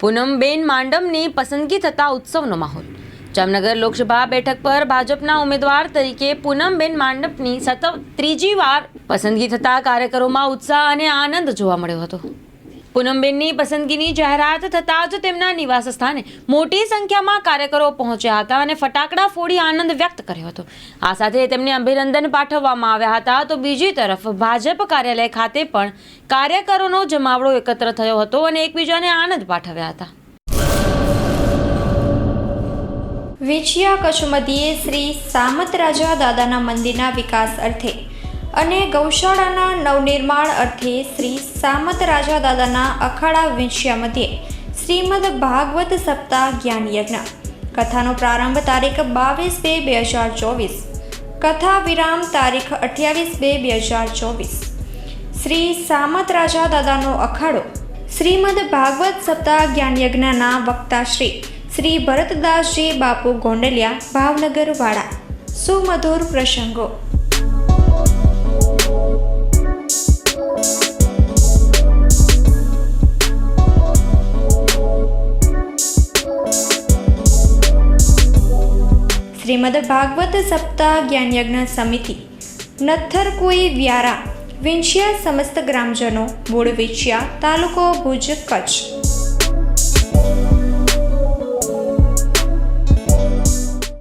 પૂનમબેન માંડમની પસંદગી થતા ઉત્સવનો માહોલ. જામનગર લોકસભા બેઠક પર ભાજપના ઉમેદવાર તરીકે પૂનમબેન માંડપની સતત ત્રીજી વાર પસંદગી થતા કાર્યકરોમાં ઉત્સાહ અને આનંદ જોવા મળ્યો હતો. પૂનમબેનની પસંદગીની જાહેરાત થતાં જ તેમના નિવાસ સ્થાને મોટી સંખ્યામાં કાર્યકરો પહોંચ્યા હતા અને ફટાકડા ફોડી આનંદ વ્યક્ત કર્યો હતો. આ સાથે તેમને અભિનંદન પાઠવવામાં આવ્યા હતા. તો બીજી તરફ ભાજપ કાર્યાલય ખાતે પણ કાર્યકરોનો જમાવડો એકત્ર થયો હતો અને એકબીજાને આનંદ પાઠવ્યા હતા. વેચિયા કચ્છ શ્રી સામત રાજા દાદાના મંદિરના વિકાસ અર્થે અને ગૌશાળાના નવનિર્માણ અર્થે શ્રી સામત રાજા દાદાના અખાડા વિંશ્યા મધ્યે શ્રીમદ ભાગવત સપ્તાહ જ્ઞાન યજ્ઞ. કથાનો પ્રારંભ તારીખ બાવીસ બે બે હજાર ચોવીસ. કથા વિરામ તારીખ અઠ્યાવીસ બે બે હજાર ચોવીસ. શ્રી સામત રાજા દાદાનો અખાડો શ્રીમદ ભાગવત સપ્તાહ જ્ઞાનયજ્ઞના વક્તા શ્રી શ્રી ભરતદાસજી બાપુ ગોંડલિયા, ભાવનગર વાડા. સુમધુર પ્રસંગો. શ્રીમદ ભાગવત સપ્તાહ જ્ઞાન યજ્ઞ સમિતિ. નથર કોઈ વ્યારા. વિંછિયા સમસ્ત ગ્રામજનો, મૂળ વિંછિયા, તાલુકો ભુજ, કચ્છ.